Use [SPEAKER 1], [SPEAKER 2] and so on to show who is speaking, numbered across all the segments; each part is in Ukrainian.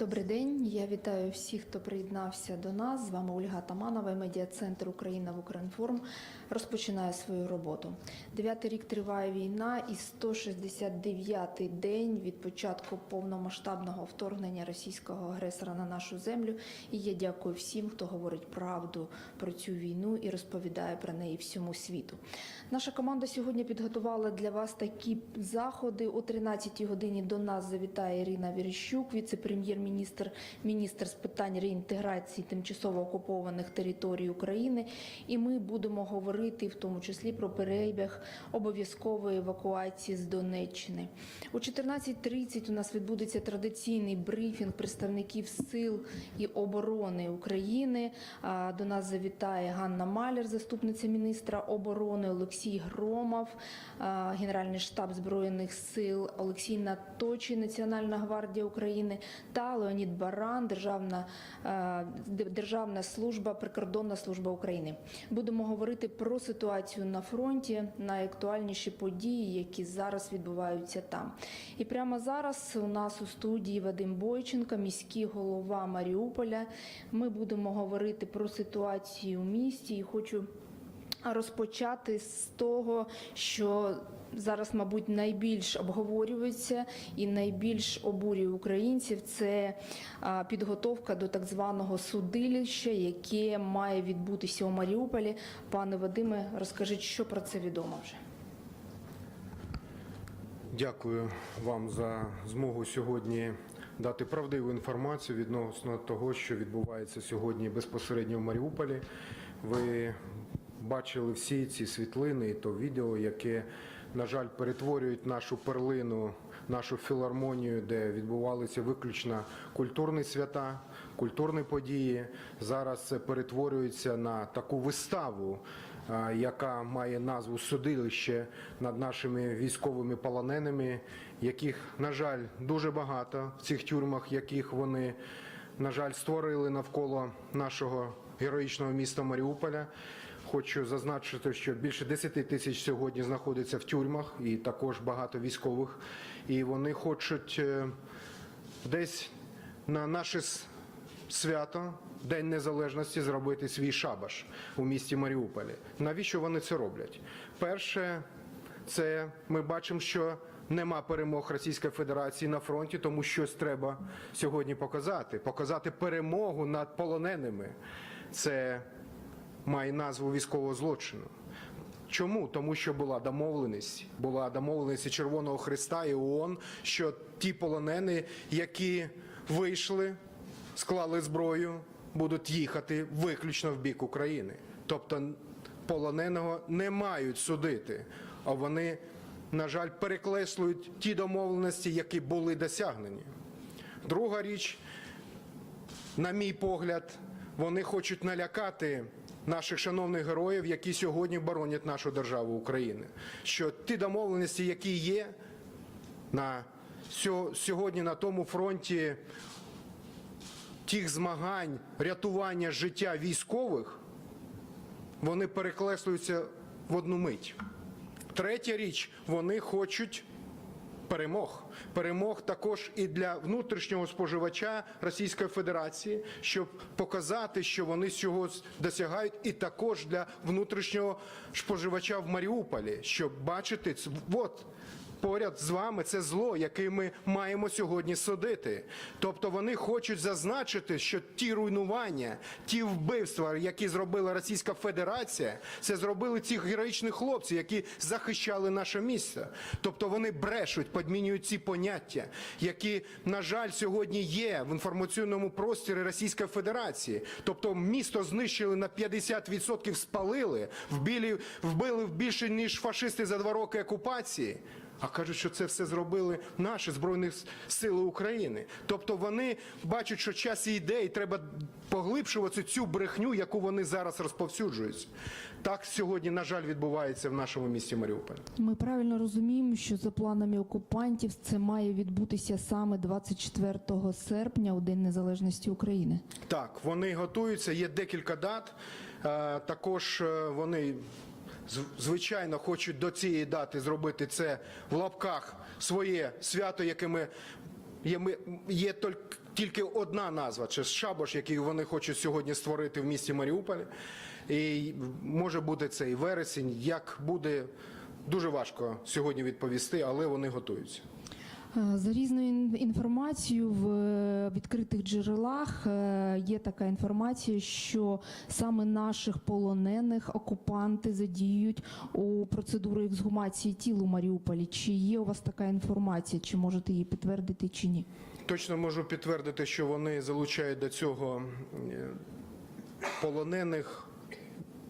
[SPEAKER 1] Добрий день. Я вітаю всіх, хто приєднався до нас. З вами Ольга Таманова, медіа-центр Україна в Укрінформ розпочинає свою роботу. Дев'ятий рік триває війна, і 169-й день від початку повномасштабного вторгнення російського агресора на нашу землю. І я дякую всім, хто говорить правду про цю війну і розповідає про неї всьому світу. Наша команда сьогодні підготувала для вас такі заходи. О 13-й годині до нас завітає Ірина Вірощук, віце-прем'єр-міністр, міністр з питань реінтеграції тимчасово окупованих територій України. І ми будемо говорити в тому числі про перебіг обов'язкової евакуації з Донеччини. О 14.30 у нас відбудеться традиційний брифінг представників сил і оборони України. До нас завітає Ганна Маляр, заступниця міністра оборони, Олексій Громов, Генеральний штаб збройних сил, Олексій Наточий, Національна гвардія України та Леонід Баран, Державна, Державна служба, прикордонна служба України. Будемо говорити про ситуацію на фронті, найактуальніші події, які зараз відбуваються там. І прямо зараз у нас у студії Вадим Бойченко, міський голова Маріуполя. Ми будемо говорити про ситуацію у місті і хочу розпочати з того, що зараз, мабуть, найбільш обговорюється і найбільш обурює українців. Це підготовка до так званого судилища, яке має відбутися у Маріуполі. Пане Вадиме, розкажіть, що про це відомо вже.
[SPEAKER 2] Дякую вам за змогу сьогодні дати правдиву інформацію відносно того, що відбувається сьогодні безпосередньо в Маріуполі. Ви бачили всі ці світлини і то відео, яке, на жаль, перетворюють нашу перлину, нашу філармонію, де відбувалися виключно культурні свята, культурні події. Зараз це перетворюється на таку виставу, яка має назву судилище над нашими військовими полоненими, яких, на жаль, дуже багато в цих тюрмах, яких вони, на жаль, створили навколо нашого героїчного міста Маріуполя. Хочу зазначити, що більше 10 тисяч сьогодні знаходиться в тюрмах, і також багато військових. І вони хочуть е, десь на наше свято, День Незалежності, зробити свій шабаш у місті Маріуполі. Навіщо вони це роблять? Перше, це ми бачимо, що нема перемог Російської Федерації на фронті, тому щось треба сьогодні показати. Показати перемогу над полоненими. Це має назву військового злочину. Чому? Тому що була домовленість, була домовленість Червоного Христа і ООН, що ті полонени, які вийшли, склали зброю, будуть їхати виключно в бік України. Тобто полоненого не мають судити, а вони, на жаль, перекреслюють ті домовленості, які були досягнені. Друга річ, на мій погляд, вони хочуть налякати наших шановних героїв, які сьогодні боронять нашу державу України. Що ті домовленості, які є на сьогодні на тому фронті тих змагань рятування життя військових, вони перекреслюються в одну мить. Третя річ, вони хочуть перемог. Перемог також і для внутрішнього споживача Російської Федерації, щоб показати, що вони цього досягають, і також для внутрішнього споживача в Маріуполі, щоб бачити, от поряд з вами це зло, яке ми маємо сьогодні судити. Тобто вони хочуть зазначити, що ті руйнування, ті вбивства, які зробила Російська Федерація, це зробили ці героїчні хлопці, які захищали наше місце. Тобто вони брешуть, підмінюють ці поняття, які, на жаль, сьогодні є в інформаційному просторі Російської Федерації. Тобто місто знищили на 50% спалили, вбили, вбили більше ніж фашисти за два роки окупації. А кажуть, що це все зробили наші збройні сили України. Тобто вони бачать, що час і йде, і треба поглибшувати цю брехню, яку вони зараз розповсюджують. Так сьогодні, на жаль, відбувається в нашому місті Маріуполь.
[SPEAKER 1] Ми правильно розуміємо, що за планами окупантів це має відбутися саме 24 серпня, у День Незалежності України.
[SPEAKER 2] Так, вони готуються, є декілька дат. Е, Також е, вони звичайно хочуть до цієї дати зробити це в лапках своє свято, яке ми Є, є тільки одна назва, це Шабаш, який вони хочуть сьогодні створити в місті Маріуполі. І може бути це і вересень. Як буде, дуже важко сьогодні відповісти, але вони готуються.
[SPEAKER 1] Е, За різною інформацією в е, відкритих джерелах е, є така інформація, що саме наших полонених окупанти задіють у процедуру ексгумації тіл у Маріуполі. Чи є у вас така інформація? Чи можете її підтвердити, чи ні?
[SPEAKER 2] Точно можу підтвердити, що вони залучають до цього полонених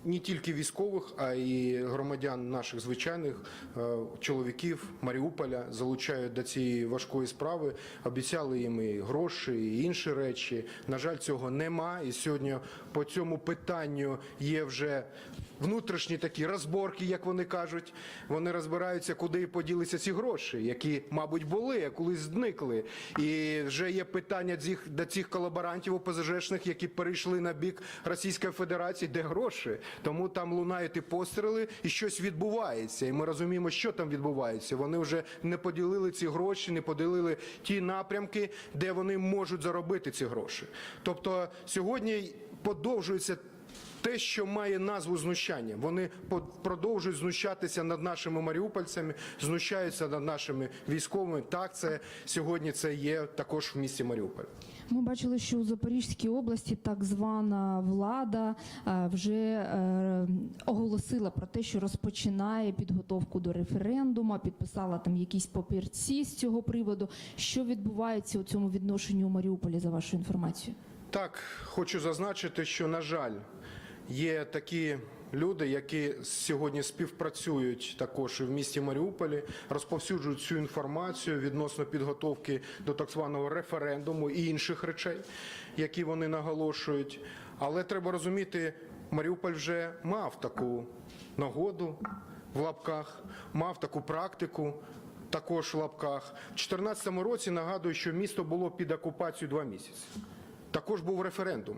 [SPEAKER 2] не тільки військових, а й громадян наших звичайних е, чоловіків Маріуполя залучають до цієї важкої справи. Обіцяли їм і гроші, і інші речі. На жаль, цього нема. І сьогодні по цьому питанню є вже внутрішні такі розборки, як вони кажуть. Вони розбираються, куди поділися ці гроші, які, мабуть, були, а колись зникли. І вже є питання до цих колаборантів ОПЗЖшних, які перейшли на бік Російської Федерації, де гроші. Тому там лунають і постріли, і щось відбувається. І ми розуміємо, що там відбувається. Вони вже не поділили ці гроші, не поділили ті напрямки, де вони можуть заробити ці гроші. Тобто сьогодні подовжується те, що має назву знущання. Вони продовжують знущатися над нашими маріупольцями, знущаються над нашими військовими. Так, це сьогодні це є також в місті Маріуполь.
[SPEAKER 1] Ми бачили, що у Запорізькій області так звана влада е, вже е, оголосила про те, що розпочинає підготовку до референдуму, підписала там якісь папірці з цього приводу. Що відбувається у цьому відношенні у Маріуполі за вашою інформацією?
[SPEAKER 2] Так, хочу зазначити, що, на жаль, є такі люди, які сьогодні співпрацюють також і в місті Маріуполі, розповсюджують цю інформацію відносно підготовки до так званого референдуму і інших речей, які вони наголошують. Але треба розуміти, Маріуполь вже мав таку нагоду в лапках, мав таку практику. Також в лапках. У 2014 році нагадую, що місто було під окупацією два місяці. Також був референдум,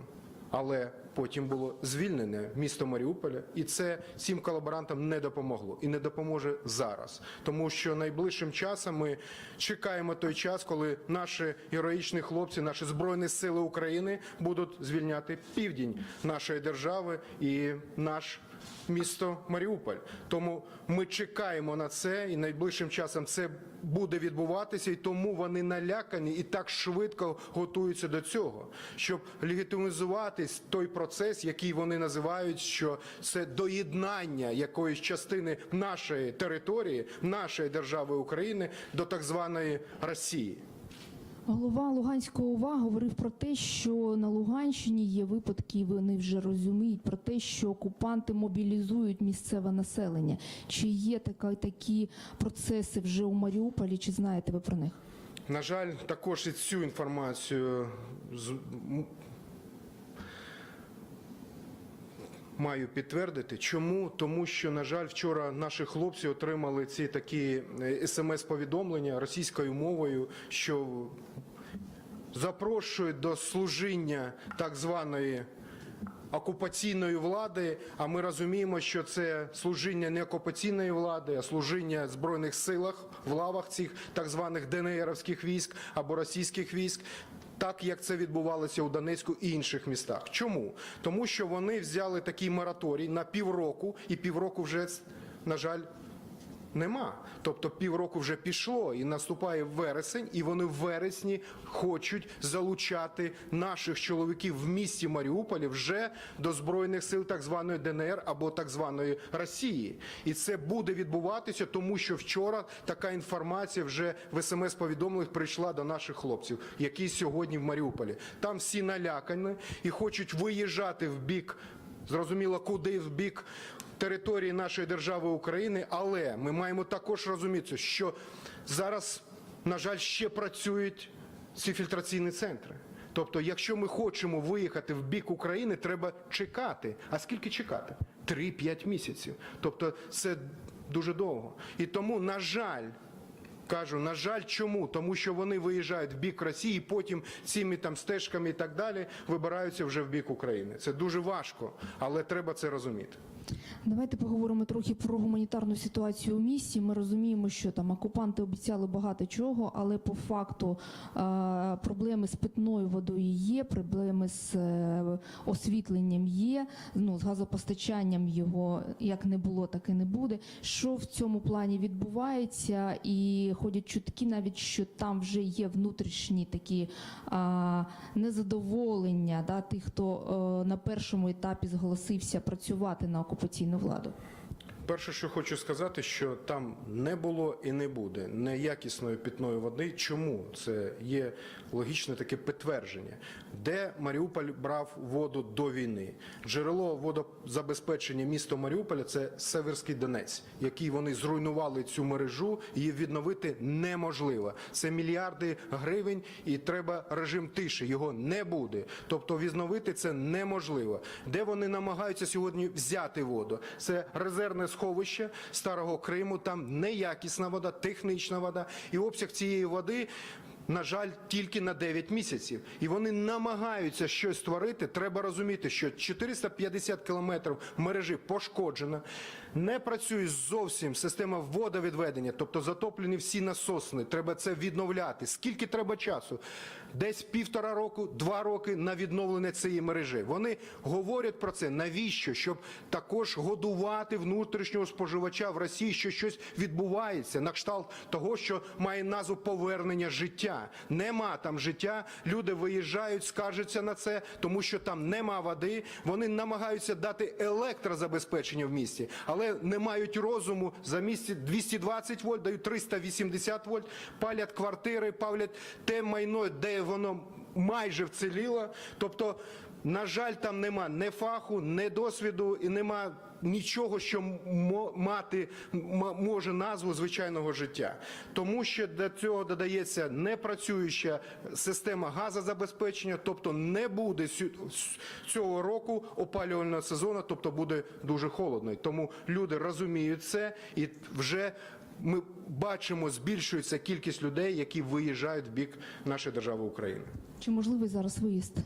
[SPEAKER 2] але потім було звільнене місто Маріуполя, і це цим колаборантам не допомогло і не допоможе зараз. Тому що найближчим часом ми чекаємо той час, коли наші героїчні хлопці, наші збройні сили України будуть звільняти південь нашої держави і наш. Місто Маріуполь, тому ми чекаємо на це, і найближчим часом це буде відбуватися, і тому вони налякані і так швидко готуються до цього, щоб легітимізувати той процес, який вони називають, що це доєднання якоїсь частини нашої території, нашої держави України до так званої Росії.
[SPEAKER 1] Голова Луганського ОВА говорив про те, що на Луганщині є випадки, і вони вже розуміють про те, що окупанти мобілізують місцеве населення. Чи є така, такі процеси вже у Маріуполі, чи знаєте ви про них?
[SPEAKER 2] На жаль, також і цю інформацію з- м- маю підтвердити. Чому? Тому що, на жаль, вчора наші хлопці отримали ці такі е, смс-повідомлення російською мовою, що запрошують до служіння так званої окупаційної влади. А ми розуміємо, що це служіння не окупаційної влади, а служіння в збройних силах в лавах цих так званих ДНРівських військ або російських військ. Так як це відбувалося у Донецьку і інших містах. Чому? Тому що вони взяли такий мораторій на півроку, і півроку вже, на жаль, Нема. Тобто півроку вже пішло і наступає вересень, і вони в вересні хочуть залучати наших чоловіків в місті Маріуполі вже до збройних сил так званої ДНР або так званої Росії. І це буде відбуватися, тому що вчора така інформація вже в смс-повідомленнях прийшла до наших хлопців, які сьогодні в Маріуполі. Там всі налякані і хочуть виїжджати в бік. Зрозуміло, куди в бік території нашої держави України, але ми маємо також розуміти, що зараз, на жаль, ще працюють ці фільтраційні центри. Тобто, якщо ми хочемо виїхати в бік України, треба чекати. А скільки чекати? 3-5 місяців. Тобто, це дуже довго. І тому, на жаль, Кажу, на жаль, чому? Тому що вони виїжджають в бік Росії, потім цими там стежками і так далі вибираються вже в бік України. Це дуже важко, але треба це розуміти.
[SPEAKER 1] Давайте поговоримо трохи про гуманітарну ситуацію у місті. Ми розуміємо, що там окупанти обіцяли багато чого, але по факту е, проблеми з питною водою є, проблеми з е, освітленням є. Ну з газопостачанням його як не було, так і не буде. Що в цьому плані відбувається? І ходять чутки, навіть що там вже є внутрішні такі а, незадоволення да, тих, хто е, на першому етапі зголосився працювати на окупаційну владу.
[SPEAKER 2] Перше, що хочу сказати, що там не було і не буде неякісної питної води. Чому це є логічне таке підтвердження? Де Маріуполь брав воду до війни? Джерело водозабезпечення міста Маріуполя це Северський Донець, який вони зруйнували цю мережу. Її відновити неможливо. Це мільярди гривень, і треба режим тиші. Його не буде. Тобто відновити це неможливо. Де вони намагаються сьогодні взяти воду? Це резервне сховище старого Криму. Там неякісна вода, технічна вода, і обсяг цієї води. На жаль, тільки на 9 місяців, і вони намагаються щось створити. Треба розуміти, що 450 кілометрів мережі пошкоджена, не працює зовсім система водовідведення, тобто затоплені всі насосни. Треба це відновляти. Скільки треба часу? Десь півтора року, два роки на відновлення цієї мережі. Вони говорять про це. Навіщо? Щоб також годувати внутрішнього споживача в Росії, що щось відбувається на кшталт того, що має назву повернення життя. Нема там життя. Люди виїжджають, скаржаться на це, тому що там нема води. Вони намагаються дати електрозабезпечення в місті, але не мають розуму. За місті 220 вольт, дають 380 вольт, палять квартири, палять те майно, де воно майже вціліло. Тобто, на жаль, там нема ні фаху, ні досвіду і нема нічого, що мати може назву звичайного життя. Тому що до цього додається непрацююча система газозабезпечення, тобто не буде цього року опалювального сезону, тобто буде дуже холодно. Тому люди розуміють це і вже. Ми бачимо, збільшується кількість людей, які виїжджають в бік нашої держави України.
[SPEAKER 1] Чи можливий зараз виїзд?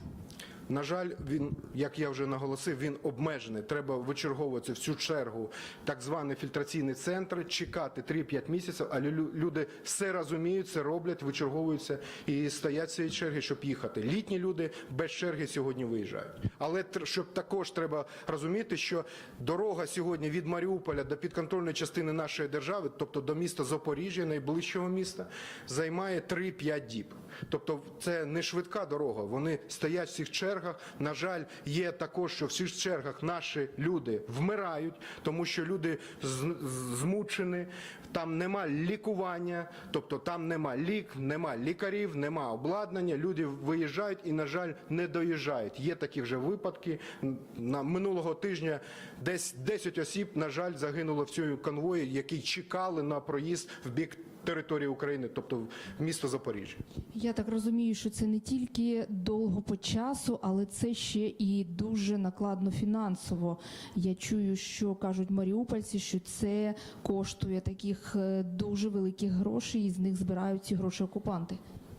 [SPEAKER 2] На жаль, він, як я вже наголосив, він обмежений. Треба вичерговувати в цю чергу так звані фільтраційні центри, чекати 3-5 місяців, але лю- люди все розуміють, це роблять, вичерговуються і стоять цієї черги, щоб їхати. Літні люди без черги сьогодні виїжджають. Але щоб також треба розуміти, що дорога сьогодні від Маріуполя до підконтрольної частини нашої держави, тобто до міста Запоріжжя, найближчого міста, займає 3-5 діб. Тобто це не швидка дорога. Вони стоять в цих чергах. На жаль, є також, що в цих чергах наші люди вмирають, тому що люди змучені, там нема лікування, тобто там нема лік, нема лікарів, нема обладнання. Люди виїжджають і, на жаль, не доїжджають. Є такі вже випадки. На минулого тижня десь 10 осіб, на жаль, загинуло в цьому конвої, які чекали на проїзд в бік території України, тобто в місто Запоріжжя.
[SPEAKER 1] Я так розумію, що це не тільки довго по часу, але це ще і дуже накладно фінансово. Я чую, що кажуть маріупольці, що це коштує таких е, дуже великих грошей, і з них збирають ці гроші окупанти.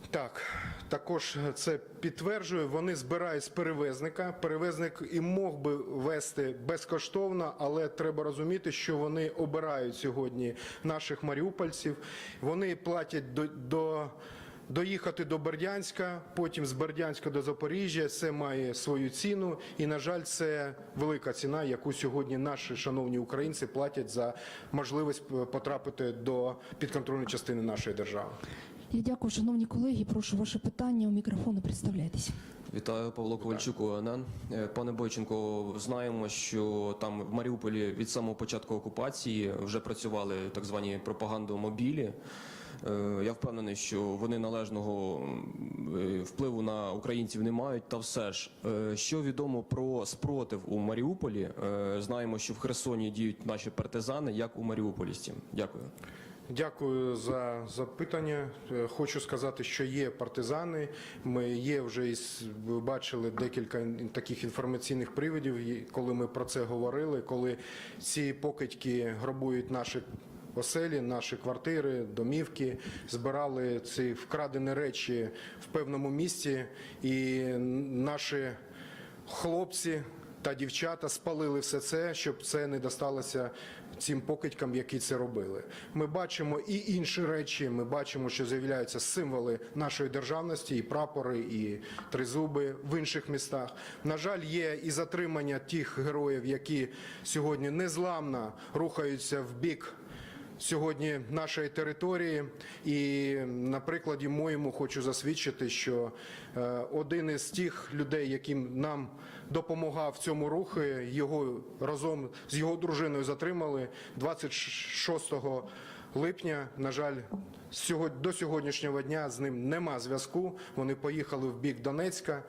[SPEAKER 2] Так, також це підтверджує. Вони збирають з перевезника. Перевезник і мог би вести безкоштовно, але треба розуміти, що вони обирають сьогодні наших маріупольців. Вони платять до. до Доїхати до Бердянська, потім з Бердянська до Запоріжжя, це має свою ціну, і на жаль, це велика ціна, яку сьогодні наші шановні українці платять за можливість потрапити до підконтрольної частини нашої держави.
[SPEAKER 1] Я дякую, шановні колеги. Прошу ваше питання у мікрофону. Представляйтесь.
[SPEAKER 3] Вітаю, Павло Ковальчук, ОНН. Е, Пане Бойченко, знаємо, що там в Маріуполі від самого початку окупації вже працювали так звані пропагандомобілі. Е, Я впевнений, що вони належного е, впливу на українців не мають. Та все ж, що відомо про спротив у Маріуполі? Знаємо, що в Херсоні діють наші партизани, як у Маріуполі. Дякую.
[SPEAKER 2] Дякую за запитання. Е, Хочу сказати, що є партизани. Ми є вже бачили декілька таких інформаційних приводів, коли ми про це говорили, коли ці покидьки грабують наші оселі, наші квартири, домівки, збирали ці вкрадені речі в певному місці, і наші хлопці та дівчата спалили все це, щоб це не досталося цим покидькам, які це робили. Ми бачимо і інші речі. Ми бачимо, що з'являються символи нашої державності, і прапори, і тризуби в інших містах. На жаль, є і затримання тих героїв, які сьогодні незламно рухаються в бік сьогодні нашої території. І на прикладі моєму хочу засвідчити, що е, один із тих людей, яким нам допомагав в цьому руху, його разом з його дружиною затримали 26 липня. На жаль, до сьогоднішнього дня з ним нема зв'язку. Вони поїхали в бік Донецька,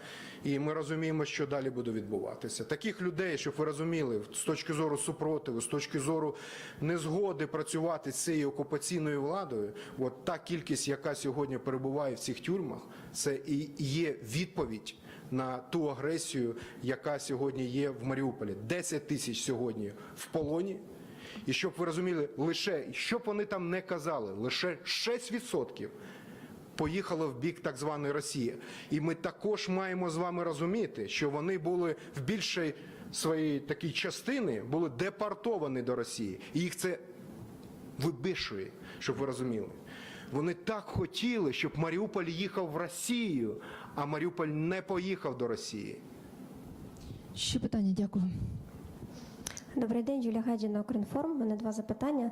[SPEAKER 2] і ми розуміємо, що далі буде відбуватися. Таких людей, щоб ви розуміли, з точки зору супротиву, з точки зору незгоди працювати з цією окупаційною владою, от та кількість, яка сьогодні перебуває в цих тюрмах, це і є відповідь. На ту агресію, яка сьогодні є в Маріуполі, 10 тисяч сьогодні в полоні, і щоб ви розуміли, лише щоб вони там не казали, лише 6% поїхало в бік так званої Росії. І ми також маємо з вами розуміти, що вони були в більшій своїй такій частини були депортовані до Росії. І їх це вибішує, щоб ви розуміли. Вони так хотіли, щоб Маріуполь їхав в Росію, а Маріуполь не поїхав до Росії.
[SPEAKER 4] Ще питання, дякую.
[SPEAKER 5] Добрий день, Юлія Гадіна, Укрінформ. У мене два запитання.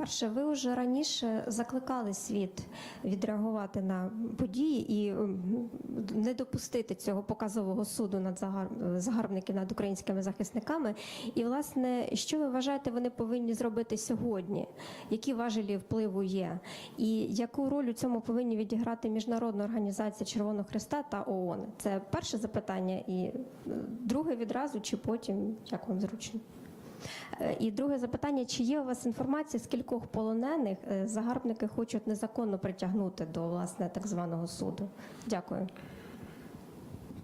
[SPEAKER 5] Е, Перше, ви вже раніше закликали світ відреагувати на події і не допустити цього показового суду над загар- загарбників над українськими захисниками. І, власне, що ви вважаєте, вони повинні зробити сьогодні? Які важелі впливу є? І яку роль у цьому повинні відіграти Міжнародна організація Червоного Христа та ООН? Це перше запитання, і е, друге відразу, чи потім, як вам зручно? Е, І друге запитання: чи є у вас інформація, скількох полонених е, загарбники хочуть незаконно притягнути до власне так званого суду? Дякую.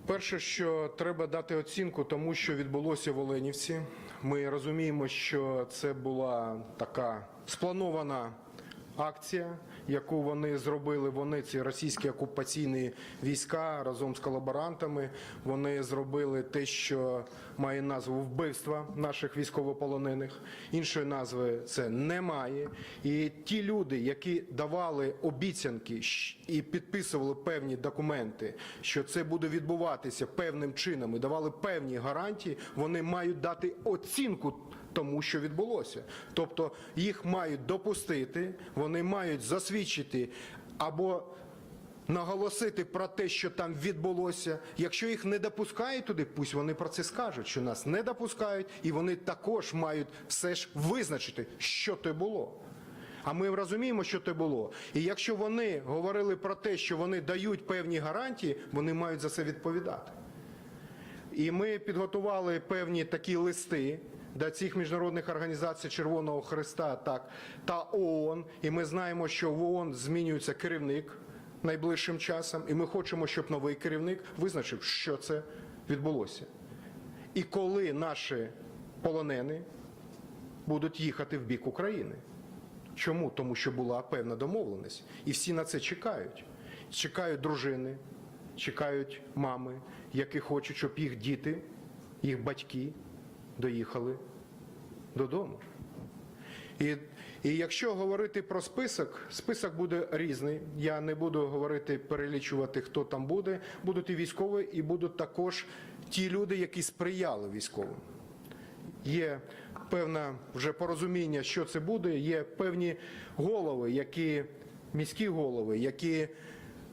[SPEAKER 2] Перше, що треба дати оцінку тому, що відбулося в Оленівці. Ми розуміємо, що це була така спланована акція, яку вони зробили. Вони ці російські окупаційні війська разом з колаборантами. Вони зробили те, що має назву вбивства наших військовополонених. Іншої назви це немає. І ті люди, які давали обіцянки і підписували певні документи, що це буде відбуватися певним чином і давали певні гарантії, вони мають дати оцінку тому, що відбулося. Тобто їх мають допустити, вони мають засвідчити або наголосити про те, що там відбулося. Якщо їх не допускають туди, пусть вони про це скажуть, що нас не допускають, і вони також мають все ж визначити, що то було. А ми розуміємо, що це було. І якщо вони говорили про те, що вони дають певні гарантії, вони мають за це відповідати. І ми підготували певні такі листи до цих міжнародних організацій Червоного Христа так, та ООН. І ми знаємо, що в ООН змінюється керівник найближчим часом, і ми хочемо, щоб новий керівник визначив, що це відбулося. І коли наші полонени будуть їхати в бік України. Чому? Тому що була певна домовленість. І всі на це чекають. Чекають дружини, чекають мами, які хочуть, щоб їх діти, їх батьки доїхали додому. І, і якщо говорити про список, список буде різний. Я не буду говорити, перелічувати, хто там буде. Будуть і військові, і будуть також ті люди, які сприяли військовим є певне вже порозуміння, що це буде. Є певні голови, які міські голови, які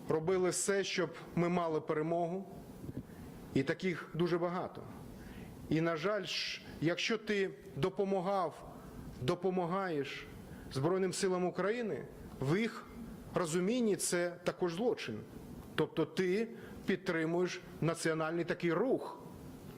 [SPEAKER 2] робили все, щоб ми мали перемогу. І таких дуже багато. І, на жаль, якщо ти допомагав, допомагаєш Збройним силам України, в їх розумінні це також злочин. Тобто ти підтримуєш національний такий рух.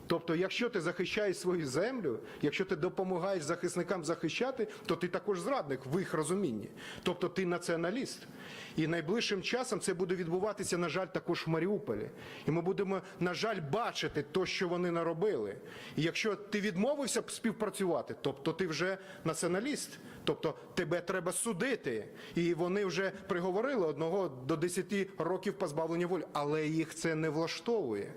[SPEAKER 2] Тобто, якщо ти захищаєш свою землю, якщо ти допомагаєш захисникам захищати, то ти також зрадник в їх розумінні. Тобто ти націоналіст. І найближчим часом це буде відбуватися, на жаль, також в Маріуполі. І ми будемо, на жаль, бачити те, що вони наробили. І якщо ти відмовився співпрацювати, тобто ти вже націоналіст, тобто тебе треба судити. І вони вже приговорили одного до 10 років позбавлення волі, але їх це не влаштовує.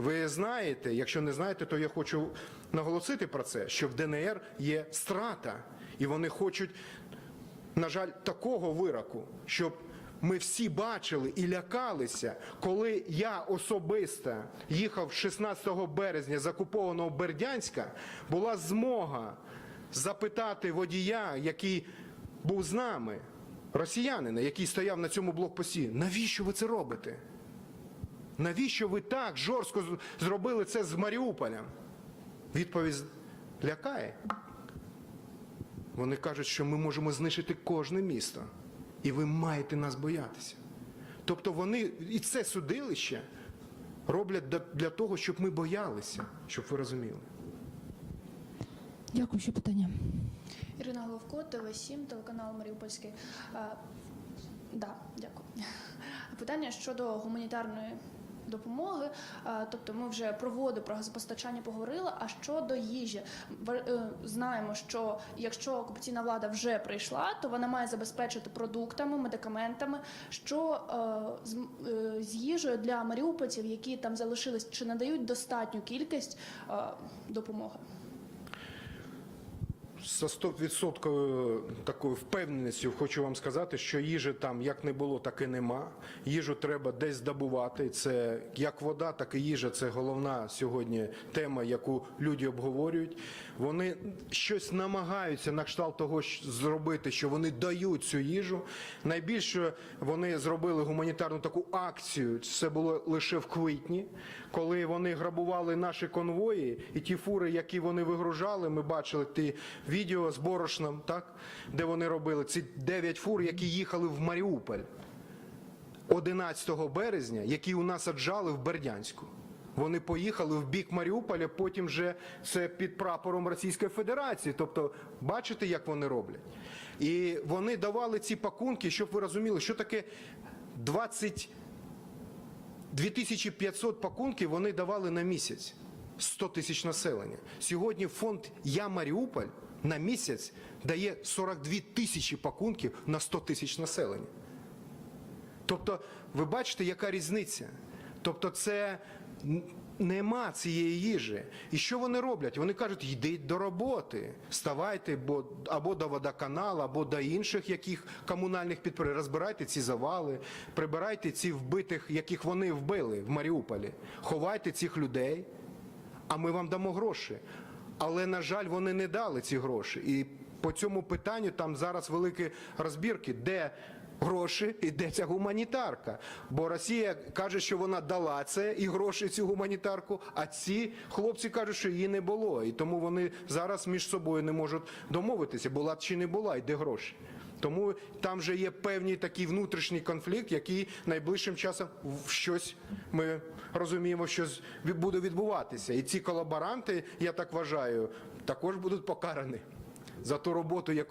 [SPEAKER 2] Ви знаєте, якщо не знаєте, то я хочу наголосити про це, що в ДНР є страта, і вони хочуть, на жаль, такого вироку, щоб ми всі бачили і лякалися, коли я особисто їхав 16 березня з окупованого Бердянська, була змога запитати водія, який був з нами, росіянина, який стояв на цьому блокпості, навіщо ви це робите? Навіщо ви так жорстко зробили це з Маріуполем? Відповідь лякає. Вони кажуть, що ми можемо знищити кожне місто, і ви маєте нас боятися. Тобто вони і це судилище роблять для- того, щоб ми боялися, щоб ви розуміли.
[SPEAKER 4] Дякую, ще питання.
[SPEAKER 6] Ірина Головко, ТВ7, телеканал Маріупольський. Е, Да, дякую. Питання щодо гуманітарної допомоги. Е, Тобто ми вже про воду, про газопостачання поговорили. А щодо їжі, Ва- е, знаємо, що якщо окупаційна влада вже прийшла, то вона має забезпечити продуктами, медикаментами. Що е, з, їжею для маріупольців, які там залишились, чи надають достатню кількість допомоги?
[SPEAKER 2] За 100% такою впевненістю хочу вам сказати, що їжі там як не було, так і нема. Їжу треба десь здобувати. Це як вода, так і їжа. Це головна сьогодні тема, яку люди обговорюють. Вони щось намагаються на кшталт того зробити, що вони дають цю їжу. Найбільше вони зробили гуманітарну таку акцію. Це було лише в квітні, коли вони грабували наші конвої, і ті фури, які вони вигружали, ми бачили ті відео з борошном, так де вони робили ці 9 фур, які їхали в Маріуполь 11 березня, які у нас аджали в Бердянську. Вони поїхали в бік Маріуполя, потім вже це під прапором Російської Федерації. Тобто, бачите, як вони роблять. І вони давали ці пакунки, щоб ви розуміли, що таке 20 2500 пакунків вони давали на місяць. 100 тисяч населення. Сьогодні фонд Я Маріуполь на місяць дає 42 тисячі пакунків на 100 тисяч населення. Тобто, ви бачите, яка різниця? Тобто, це нема цієї їжі. І що вони роблять? Вони кажуть, йдіть до роботи, ставайте бо, або до водоканалу, або до інших яких комунальних підприємств. Розбирайте ці завали, прибирайте ці вбитих, яких вони вбили в Маріуполі. Ховайте цих людей, а ми вам дамо гроші. Але, на жаль, вони не дали ці гроші. І по цьому питанню там зараз великі розбірки, де гроші ця гуманітарка. Бо Росія каже, що вона дала це і гроші цю гуманітарку, а ці хлопці кажуть, що її не було. І тому вони зараз між собою не можуть домовитися, була чи не була, і де гроші. Тому там вже є певний такий внутрішній конфлікт, який найближчим часом щось ми розуміємо, що з- буде відбуватися. І ці колаборанти, я так вважаю, також будуть покарані за ту роботу, яку